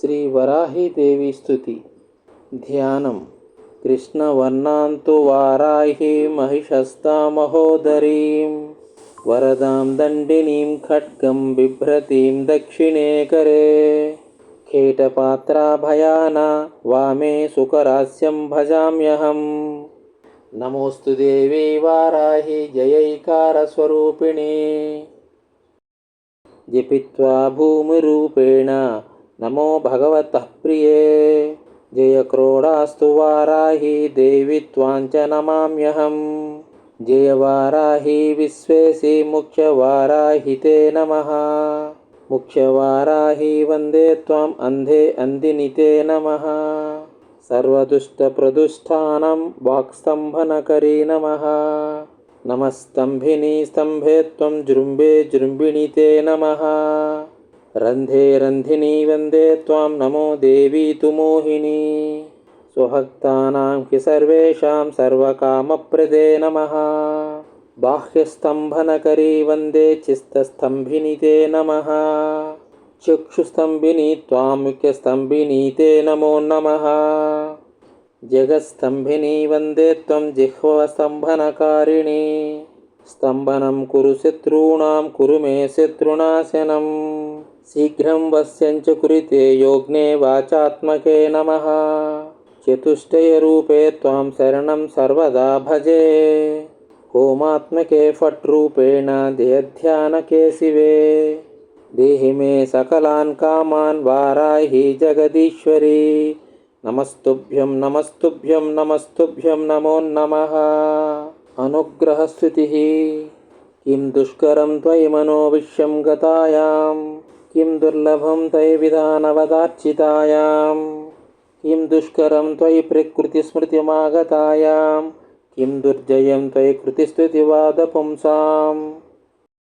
श्रीवराहिदेवी स्तुति ध्यानं कृष्णवर्णान्तु वाराहि महिषस्तामहोदरीं वरदां दण्डिनीं खड्गं बिभ्रतीं दक्षिणे करे। खेटपात्राभयाना वामे सुकरास्यं भजाम्यहम्। नमोऽस्तु देवी वाराहि जयैकारस्वरूपिणी। जपित्वा भूमिरूपेण नमो भगवतः प्रिये। जयक्रोडास्तु वाराहि देवि त्वाञ्च नमाम्यहम्। जयवाराहि विश्वेसि मुख्यवाराहि ते नमः। मुख्यवाराहि वन्दे त्वाम् अन्धे अन्दिनिते नमः। सर्वदुष्टप्रदुष्टानं वाक्स्तम्भनकरी नमः। नमस्तम्भिनी स्तम्भे त्वं जृम्बे जृम्बिणि ते नमः रन्धे रन्धिनी वन्दे त्वां नमो देवी तु मोहिनी। स्वभक्तानां हि सर्वेषां सर्वकामप्रदे नमः। बाह्यस्तम्भनकरी वन्दे चित्तस्तम्भिनि ते नमः। चक्षुस्तम्भिनी त्वां मुख्यस्तम्भिनी ते नमो नमः। जगत्स्तम्भिनी वन्दे त्वं जिह्वस्तम्भनकारिणी। स्तम्भनं कुरु शत्रूणां कुरु मे शत्रुनाशनं शीघ्रं वस्यञ्च कुरुते योग्ने वाचात्मके नमः। चतुष्टयरूपे त्वां शरणं सर्वदा भजे। होमात्मके फट्रूपेण देहध्यानके शिवे। देहि मे सकलान् कामान् वाराहि जगदीश्वरी। नमस्तुभ्यं नमस्तुभ्यं नमस्तुभ्यं नमो नमः। अनुग्रहस्तुतिः किं दुष्करं त्वयि मनोविश्यं गतायां किं दुर्लभं त्वयि विधानवदार्चितायां? किं दुष्करं त्वयि प्रकृतिस्मृतिमागतायां? किं दुर्जयं त्वयि कृतिस्तुतिवादपुंसाम्